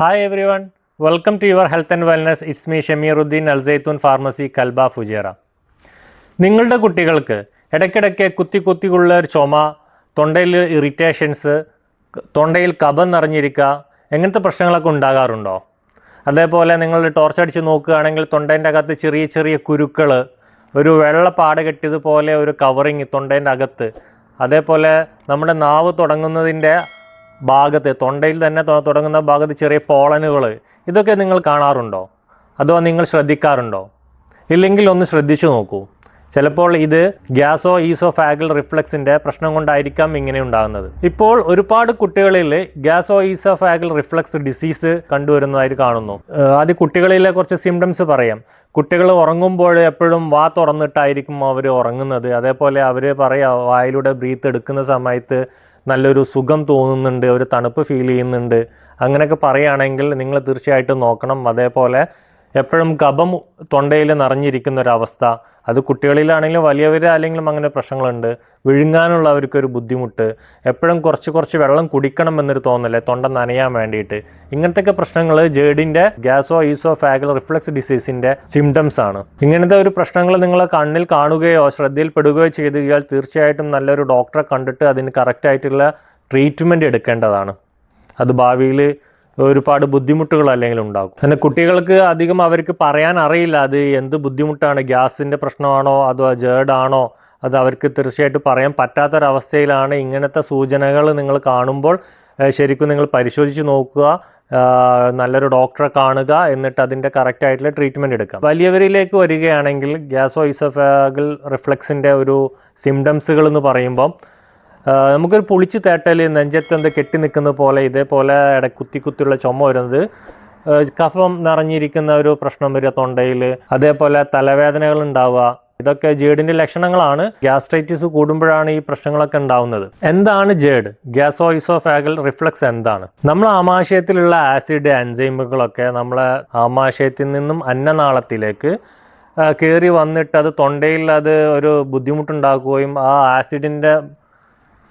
Hi everyone welcome to your health and wellness it's me Shameeruddin Al Zaitoon pharmacy Kalba Fujairah നിങ്ങളുടെ കുട്ടികൾക്ക് ഇടയ്ക്കിടയ്ക്ക് കുത്തി കുത്തിയുള്ള ഒരു ചുമ തൊണ്ടയിൽ ഇറിറ്റേഷൻസ് തൊണ്ടയിൽ കബം നിറഞ്ഞിരിക്കുക എങ്ങനത്തെ പ്രശ്നങ്ങളൊക്കെ ഉണ്ടാകാറുണ്ടോ? അതേപോലെ നിങ്ങൾ ടോർച്ച് അടിച്ച് നോക്കുകയാണെങ്കിൽ തൊണ്ടേന്റെ അകത്ത് ചെറിയ ചെറിയ കുരുക്കൾ ഒരു വെള്ള പാട കെട്ടിയതുപോലെ ഒരു കവറിങ് തൊണ്ടേന്റെ അകത്ത്. അതേപോലെ നമ്മുടെ നാവ് തുടങ്ങുന്നതിന്റെ ഭാഗത്ത് തൊണ്ടയിൽ തന്നെ തുടങ്ങുന്ന ഭാഗത്ത് ചെറിയ പോളനുകൾ. ഇതൊക്കെ നിങ്ങൾ കാണാറുണ്ടോ? അതോ നിങ്ങൾ ശ്രദ്ധിക്കാറുണ്ടോ? ഇല്ലെങ്കിൽ ഒന്ന് ശ്രദ്ധിച്ചു നോക്കൂ. ചിലപ്പോൾ ഇത് ഗ്യാസോ ഈസോ ഫാഗൽ റിഫ്ലക്സിന്റെ പ്രശ്നം കൊണ്ടായിരിക്കാം ഇങ്ങനെ ഉണ്ടാകുന്നത്. ഇപ്പോൾ ഒരുപാട് കുട്ടികളിൽ ഗ്യാസോ ഈസോ ഫാഗൽ റിഫ്ലക്സ് ഡിസീസ് കണ്ടുവരുന്നതായിട്ട് കാണുന്നു. ആദ്യം കുട്ടികളിലെ കുറച്ച് സിംറ്റംസ് പറയാം. കുട്ടികൾ ഉറങ്ങുമ്പോൾ എപ്പോഴും വാ തുറന്നിട്ടായിരിക്കും അവർ ഉറങ്ങുന്നത്. അതേപോലെ അവർ പറയാം വായിലൂടെ ബ്രീത്ത് എടുക്കുന്ന സമയത്ത് നല്ലൊരു സുഖം തോന്നുന്നുണ്ട് ഒരു തണുപ്പ് ഫീൽ ചെയ്യുന്നുണ്ട്. അങ്ങനെയൊക്കെ പറയുകയാണെങ്കിൽ നിങ്ങൾ തീർച്ചയായിട്ടും നോക്കണം. അതേപോലെ എപ്പോഴും കഫം തൊണ്ടയിൽ നിറഞ്ഞിരിക്കുന്ന ഒരവസ്ഥ അത് കുട്ടികളിലാണെങ്കിലും വലിയവരാണെങ്കിലും അങ്ങനെ പ്രശ്നങ്ങളുണ്ട്. വിഴുങ്ങാനുള്ള അവർക്കൊരു ബുദ്ധിമുട്ട്. എപ്പോഴും കുറച്ച് കുറച്ച് വെള്ളം കുടിക്കണം എന്നൊരു തോന്നലേ തൊണ്ട നനയാൻ വേണ്ടിയിട്ട്. ഇങ്ങനത്തെയൊക്കെ പ്രശ്നങ്ങൾ ജേഡിന്റെ ഗ്യാസോ ഈസോ ഫാഗൽ റിഫ്ലക്സ് ഡിസീസിന്റെ സിംറ്റംസ് ആണ്. ഇങ്ങനത്തെ ഒരു പ്രശ്നങ്ങൾ നിങ്ങൾ കണ്ണിൽ കാണുകയോ ശ്രദ്ധയിൽപ്പെടുകയോ ചെയ്തു കഴിഞ്ഞാൽ തീർച്ചയായിട്ടും നല്ലൊരു ഡോക്ടറെ കണ്ടിട്ട് അതിന് കറക്റ്റായിട്ടുള്ള ട്രീറ്റ്മെന്റ് എടുക്കേണ്ടതാണ്. അത് ഭാവിയിൽ ഒരുപാട് ബുദ്ധിമുട്ടുകൾ അല്ലെങ്കിൽ ഉണ്ടാകും. പിന്നെ കുട്ടികൾക്ക് അധികം അവർക്ക് പറയാൻ അറിയില്ല. അത് എന്ത് ബുദ്ധിമുട്ടാണ്? ഗ്യാസിന്റെ പ്രശ്നമാണോ? അതോ ജേർഡാണോ അത് അവർക്ക് തീർച്ചയായിട്ടും പറയാൻ പറ്റാത്തൊരവസ്ഥയിലാണ് ഇങ്ങനത്തെ സൂചനകൾ നിങ്ങൾ കാണുമ്പോൾ ശരിക്കും നിങ്ങൾ പരിശോധിച്ച് നോക്കുക നല്ലൊരു ഡോക്ടറെ കാണുക എന്നിട്ട് അതിന്റെ കറക്റ്റ് ആയിട്ടുള്ള ട്രീറ്റ്മെന്റ് എടുക്കാം വലിയവരിലേക്ക് വരികയാണെങ്കിൽ ഗ്യാസോ ഇസോഫാഗൽ റിഫ്ലക്സിന്റെ ഒരു സിംറ്റംസുകൾ എന്ന് പറയുമ്പം നമുക്കൊരു പുളിച്ച് തേട്ടൽ നെഞ്ചത്ത് എന്താ കെട്ടി നിൽക്കുന്ന പോലെ ഇതേപോലെ കുത്തി കുത്തിയുള്ള ചുമ വരുന്നത്. കഫം നിറഞ്ഞിരിക്കുന്ന ഒരു പ്രശ്നം വരിക തൊണ്ടയിൽ അതേപോലെ തലവേദനകൾ ഉണ്ടാവുക. ഇതൊക്കെ ജേഡിന്റെ ലക്ഷണങ്ങളാണ്. ഗ്യാസ്ട്രൈറ്റിസ് കൂടുമ്പോഴാണ് ഈ പ്രശ്നങ്ങളൊക്കെ ഉണ്ടാവുന്നത്. എന്താണ് ജേഡ്? ഗ്യാസോയിസോഫാഗൽ റിഫ്ലക്സ് എന്താണ്? നമ്മൾ ആമാശയത്തിലുള്ള ആസിഡ് എൻസൈമുകളൊക്കെ നമ്മളെ ആമാശയത്തിൽ നിന്നും അന്നനാളത്തിലേക്ക് കയറി വന്നിട്ട് അത് തൊണ്ടയിൽ അത് ഒരു ബുദ്ധിമുട്ടുണ്ടാക്കുകയും ആ ആസിഡിന്റെ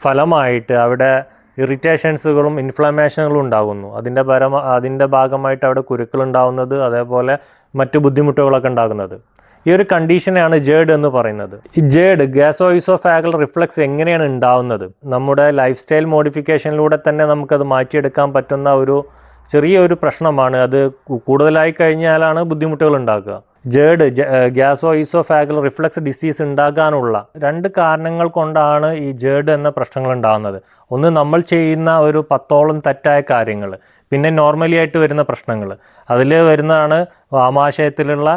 ഫലമായിട്ട് അവിടെ ഇറിറ്റേഷൻസുകളും ഇൻഫ്ലമേഷനുകളും ഉണ്ടാകുന്നു. അതിന്റെ പരമ അതിന്റെ ഭാഗമായിട്ട് അവിടെ കുരുക്കൾ ഉണ്ടാകുന്നത് അതേപോലെ മറ്റു ബുദ്ധിമുട്ടുകളൊക്കെ ഉണ്ടാകുന്നത്. ഈ ഒരു കണ്ടീഷനെയാണ് ജേഡ് എന്ന് പറയുന്നത്. ഈ ജേഡ് ഗ്യാസോയിസോഫാഗൽ റിഫ്ലക്സ് എങ്ങനെയാണ് ഉണ്ടാവുന്നത്? നമ്മുടെ ലൈഫ് സ്റ്റൈൽ മോഡിഫിക്കേഷനിലൂടെ തന്നെ നമുക്കത് മാറ്റിയെടുക്കാൻ പറ്റുന്ന ഒരു ചെറിയ ഒരു പ്രശ്നമാണ്. അത് കൂടുതലായി കഴിഞ്ഞാലാണ് ബുദ്ധിമുട്ടുകൾ ഉണ്ടാക്കുക ജേഡ് ഗ്യാസോ ഈസോഫാഗൽ റിഫ്ലക്സ് ഡിസീസ് ഉണ്ടാകാനുള്ള രണ്ട് കാരണങ്ങൾ കൊണ്ടാണ് ഈ ജേഡ് എന്ന പ്രശ്നങ്ങൾ ഉണ്ടാകുന്നത്. ഒന്ന് നമ്മൾ ചെയ്യുന്ന ഒരു പത്തോളം തെറ്റായ കാര്യങ്ങൾ പിന്നെ നോർമലി ആയിട്ട് വരുന്ന പ്രശ്നങ്ങൾ. അതിൽ വരുന്നതാണ് ആമാശയത്തിലുള്ള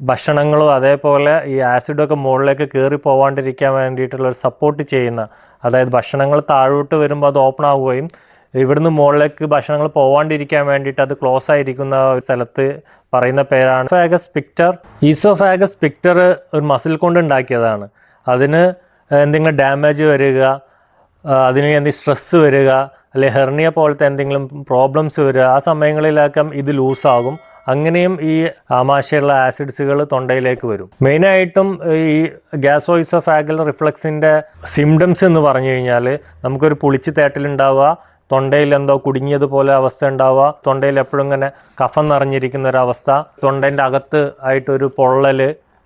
ഭക്ഷണങ്ങളും അതേപോലെ ഈ ആസിഡൊക്കെ മുകളിലേക്ക് കയറി പോവാണ്ടിരിക്കാൻ വേണ്ടിയിട്ടുള്ള ഒരു സപ്പോർട്ട് ചെയ്യുന്ന അതായത് ഭക്ഷണങ്ങൾ താഴോട്ട് വരുമ്പോൾ അത് ഓപ്പൺ ആവുകയും ഇവിടുന്ന് മുകളിലേക്ക് ഭക്ഷണങ്ങൾ പോവാണ്ടിരിക്കാൻ വേണ്ടിയിട്ട് അത് ക്ലോസ് ആയിരിക്കുന്ന ഒരു സ്ഥലത്ത് പറയുന്ന പേരാണ് ഫാഗസ് പിക്റ്റർ ഈസോഫാഗസ് പിക്റ്റർ ഒരു മസിൽ കൊണ്ട് ഉണ്ടാക്കിയതാണ്. അതിന് എന്തെങ്കിലും ഡാമേജ് വരിക അതിന് എന്തെങ്കിലും സ്ട്രെസ്സ് വരിക അല്ലെ ഹെർണിയ പോലത്തെ എന്തെങ്കിലും പ്രോബ്ലംസ് വരിക ആ സമയങ്ങളിലൊക്കെ ഇത് ലൂസാകും അങ്ങനെയും ഈ ആമാശയുള്ള ആസിഡ്സുകൾ തൊണ്ടയിലേക്ക് വരും. മെയിനായിട്ടും ഈ ഗ്യാസോയിസോഫാഗൽ റിഫ്ലക്സിന്റെ സിംറ്റംസ് എന്ന് പറഞ്ഞു കഴിഞ്ഞാൽ നമുക്കൊരു പുളിച്ച് തേട്ടലുണ്ടാവുക തൊണ്ടയിൽ എന്തോ കുടുങ്ങിയതുപോലെ അവസ്ഥ ഉണ്ടാവുക തൊണ്ടയിൽ എപ്പോഴും ഇങ്ങനെ കഫം നിറഞ്ഞിരിക്കുന്ന ഒരു അവസ്ഥ. തൊണ്ടേന്റെ അകത്ത് ആയിട്ടൊരു പൊള്ളൽ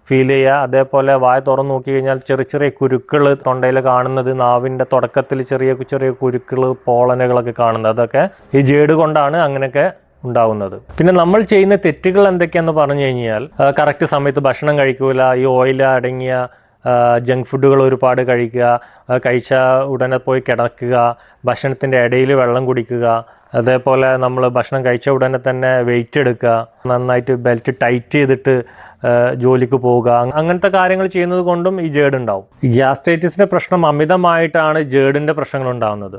ഫീൽ ചെയ്യുക. അതേപോലെ വായ തുറന്നു നോക്കി കഴിഞ്ഞാൽ ചെറിയ ചെറിയ കുരുക്കൾ തൊണ്ടയിൽ കാണുന്നത് നാവിന്റെ തുടക്കത്തിൽ ചെറിയ ചെറിയ കുരുക്കൾ പോളനകളൊക്കെ കാണുന്നത്. അതൊക്കെ ഈ ജേഡ് കൊണ്ടാണ് അങ്ങനെയൊക്കെ ഉണ്ടാവുന്നത്. പിന്നെ നമ്മൾ ചെയ്യുന്ന തെറ്റുകൾ എന്തൊക്കെയാന്ന് പറഞ്ഞു കഴിഞ്ഞാൽ കറക്റ്റ് സമയത്ത് ഭക്ഷണം കഴിക്കൂല ഈ ഓയിൽ അടങ്ങിയ ജങ്ക് ഫുഡുകൾ ഒരുപാട് കഴിക്കുക കഴിച്ച ഉടനെ പോയി കിടക്കുക ഭക്ഷണത്തിന്റെ ഇടയിൽ വെള്ളം കുടിക്കുക അതേപോലെ നമ്മൾ ഭക്ഷണം കഴിച്ച ഉടനെ തന്നെ വെയിറ്റ് എടുക്കുക നന്നായിട്ട് ബെൽറ്റ് ടൈറ്റ് ചെയ്തിട്ട് ജോലിക്ക് പോവുക അങ്ങനത്തെ കാര്യങ്ങൾ ചെയ്യുന്നത് കൊണ്ടും ഈ ജേഡ് ഉണ്ടാവും. ഗ്യാസ്ട്രൈറ്റിസിന്റെ പ്രശ്നം അമിതമായിട്ടാണ് ജേഡിന്റെ പ്രശ്നങ്ങൾ ഉണ്ടാകുന്നത്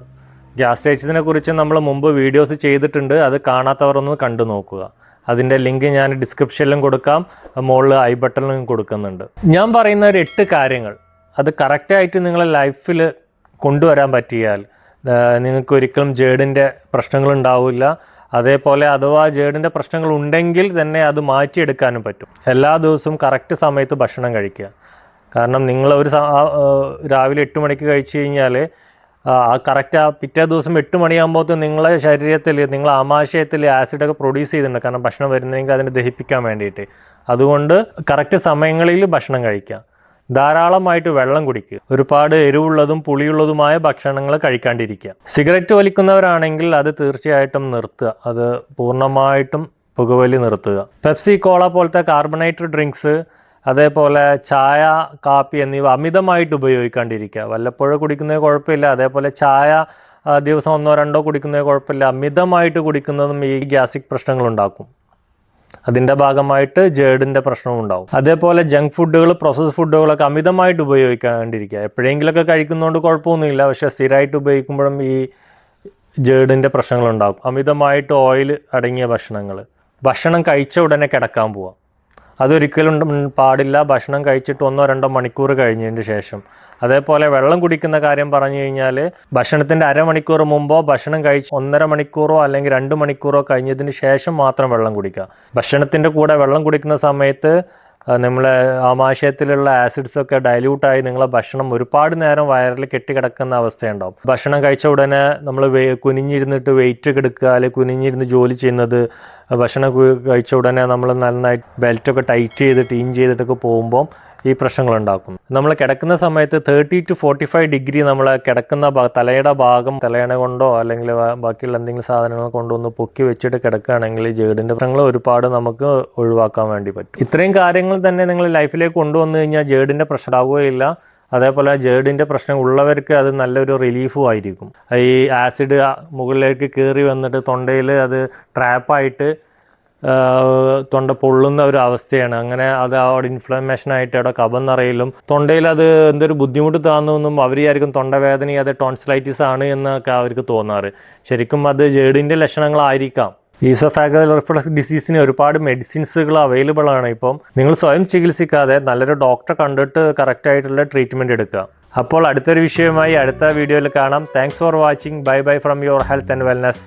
ഗ്യാസ്ട്രൈറ്റിസിനെ കുറിച്ച് നമ്മൾ മുമ്പ് വീഡിയോസ് ചെയ്തിട്ടുണ്ട് അത് കാണാത്തവർ ഒന്ന് കണ്ടു നോക്കുക. അതിന്റെ ലിങ്ക് ഞാൻ ഡിസ്ക്രിപ്ഷനിലും കൊടുക്കാം മുകളിൽ ഐ ബട്ടണിലും കൊടുക്കുന്നുണ്ട്. ഞാൻ പറയുന്ന ഒരു എട്ട് കാര്യങ്ങൾ. അത് കറക്റ്റായിട്ട് നിങ്ങളെ ലൈഫിൽ കൊണ്ടുവരാൻ പറ്റിയാൽ നിങ്ങൾക്ക് ഒരിക്കലും ജേഡിന്റെ പ്രശ്നങ്ങൾ ഉണ്ടാവില്ല. അതേപോലെ അഥവാ ജേഡിന്റെ പ്രശ്നങ്ങൾ ഉണ്ടെങ്കിൽ തന്നെ അത് മാറ്റിയെടുക്കാനും പറ്റും. എല്ലാ ദിവസവും കറക്റ്റ് സമയത്ത് ഭക്ഷണം കഴിക്കുക. കാരണം നിങ്ങൾ ഒരു രാവിലെ എട്ട് മണിക്ക് കഴിച്ചു കഴിഞ്ഞാൽ ആ കറക്റ്റ് ആ പിറ്റേ ദിവസം എട്ട് മണിയാകുമ്പോഴത്തേക്കും നിങ്ങളെ ശരീരത്തിൽ നിങ്ങളെ ആമാശയത്തിൽ ആസിഡൊക്കെ പ്രൊഡ്യൂസ് ചെയ്തിട്ടുണ്ട് കാരണം ഭക്ഷണം വരുന്നെങ്കിൽ അതിനെ ദഹിപ്പിക്കാൻ വേണ്ടിയിട്ട്. അതുകൊണ്ട് കറക്റ്റ് സമയങ്ങളിൽ ഭക്ഷണം കഴിക്കുക. ധാരാളമായിട്ട് വെള്ളം കുടിക്കുക. ഒരുപാട് എരിവുള്ളതും പുളിയുള്ളതുമായ ഭക്ഷണങ്ങൾ കഴിക്കാണ്ടിരിക്കുക. സിഗരറ്റ് വലിക്കുന്നവരാണെങ്കിൽ അത് തീർച്ചയായിട്ടും നിർത്തുക. അത് പൂർണമായിട്ടും പുകവലി നിർത്തുക. പെപ്സി കോള പോലത്തെ കാർബണേറ്റഡ് ഡ്രിങ്ക്സ് അതേപോലെ ചായ കാപ്പി എന്നിവ അമിതമായിട്ട് ഉപയോഗിക്കാണ്ടിരിക്കുക. വല്ലപ്പോഴും കുടിക്കുന്നത് കുഴപ്പമില്ല. അതേപോലെ ചായ ദിവസം ഒന്നോ രണ്ടോ കുടിക്കുന്നത് കുഴപ്പമില്ല. അമിതമായിട്ട് കുടിക്കുന്നതും ഈ ഗ്യാസിക് പ്രശ്നങ്ങൾ ഉണ്ടാക്കും. അതിന്റെ ഭാഗമായിട്ട് ജേഡിന്റെ പ്രശ്നവും ഉണ്ടാവും. അതേപോലെ ജങ്ക് ഫുഡുകൾ പ്രോസസ് ഫുഡുകളൊക്കെ അമിതമായിട്ട് ഉപയോഗിക്കാണ്ടിരിക്കുക. എപ്പോഴെങ്കിലൊക്കെ കഴിക്കുന്നതുകൊണ്ട് കുഴപ്പമൊന്നുമില്ല. പക്ഷേ സ്ഥിരമായിട്ട് ഉപയോഗിക്കുമ്പോഴും ഈ ജേഡിന്റെ പ്രശ്നങ്ങളുണ്ടാകും അമിതമായിട്ട് ഓയിൽ അടങ്ങിയ ഭക്ഷണങ്ങൾ. ഭക്ഷണം കഴിച്ച ഉടനെ കിടക്കാൻ പോവാം. അതൊരിക്കലും പാടില്ല. ഭക്ഷണം കഴിച്ചിട്ട് ഒന്നോ രണ്ടോ മണിക്കൂർ കഴിഞ്ഞതിന് ശേഷം. അതേപോലെ വെള്ളം കുടിക്കുന്ന കാര്യം പറഞ്ഞു കഴിഞ്ഞാൽ ഭക്ഷണത്തിന്റെ അരമണിക്കൂർ മുമ്പോ ഭക്ഷണം കഴിച്ച് ഒന്നര മണിക്കൂറോ അല്ലെങ്കിൽ രണ്ട് മണിക്കൂറോ കഴിഞ്ഞതിന് ശേഷം മാത്രം വെള്ളം കുടിക്കുക. ഭക്ഷണത്തിന്റെ കൂടെ വെള്ളം കുടിക്കുന്ന സമയത്ത് നമ്മളെ ആമാശയത്തിലുള്ള ആസിഡ്സ് ഒക്കെ ഡൈല്യൂട്ടായി നിങ്ങളെ ഭക്ഷണം ഒരുപാട് നേരം വയറിൽ കെട്ടിക്കിടക്കുന്ന അവസ്ഥയുണ്ടാവും. ഭക്ഷണം കഴിച്ച ഉടനെ നമ്മൾ കുനിഞ്ഞിരുന്നിട്ട് വെയിറ്റ് എടുക്കുക അല്ലെങ്കിൽ കുനിഞ്ഞിരുന്ന് ജോലി ചെയ്യുന്നത് ഭക്ഷണം കഴിച്ച ഉടനെ നമ്മൾ നന്നായിട്ട് ബെൽറ്റൊക്കെ ടൈറ്റ് ചെയ്തിട്ട് ഇൻ ചെയ്തിട്ടൊക്കെ പോകുമ്പോൾ ഈ പ്രശ്നങ്ങൾ ഉണ്ടാക്കുന്നു നമ്മൾ കിടക്കുന്ന സമയത്ത് thirty to forty five degree നമ്മൾ കിടക്കുന്ന തലയുടെ ഭാഗം തലയണ കൊണ്ടോ അല്ലെങ്കിൽ ബാക്കിയുള്ള എന്തെങ്കിലും സാധനങ്ങൾ കൊണ്ടോ ഒന്ന് പൊക്കി വെച്ചിട്ട് കിടക്കുകയാണെങ്കിൽ ജേഡിന്റെ പ്രശ്നങ്ങൾ ഒരുപാട് നമുക്ക് ഒഴിവാക്കാൻ വേണ്ടി പറ്റും. ഇത്രയും കാര്യങ്ങൾ തന്നെ നിങ്ങൾ ലൈഫിലേക്ക് കൊണ്ടുവന്നു കഴിഞ്ഞാൽ ജേഡിന്റെ പ്രശ്നം ഉണ്ടാവുകയില്ല. അതേപോലെ ജേഡിന്റെ പ്രശ്നം ഉള്ളവർക്ക് അത് നല്ലൊരു റിലീഫും ആയിരിക്കും. ഈ ആസിഡ് മുകളിലേക്ക് കയറി വന്നിട്ട് തൊണ്ടയിൽ അത് ട്രാപ്പായിട്ട് തൊണ്ട പൊള്ളുന്ന ഒരു അവസ്ഥയാണ്. അങ്ങനെ അത് അവിടെ ഇൻഫ്ലമേഷൻ ആയിട്ട് അവിടെ കബം നിറയിലും തൊണ്ടയിൽ അത് എന്തൊരു ബുദ്ധിമുട്ട് താന്നുവെന്നും അവർ വിചാരിക്കും തൊണ്ടവേദന അത് ടോൺസിലൈറ്റിസ് ആണ് എന്നൊക്കെ അവർക്ക് തോന്നാറ്. ശരിക്കും അത് ജേഡിന്റെ ലക്ഷണങ്ങളായിരിക്കാം. ഈസോഫാഗൽ റിഫ്ലക്സ് ഡിസീസിന് ഒരുപാട് മെഡിസിൻസുകൾ അവൈലബിൾ ആണ് ഇപ്പം. നിങ്ങൾ സ്വയം ചികിത്സിക്കാതെ നല്ലൊരു ഡോക്ടറെ കണ്ടിട്ട് കറക്റ്റ് ആയിട്ടുള്ള ട്രീറ്റ്മെന്റ് എടുക്കുക. അപ്പോൾ അടുത്തൊരു വിഷയമായി അടുത്ത വീഡിയോയിൽ കാണാം. Thanks for watching bye bye from your health and wellness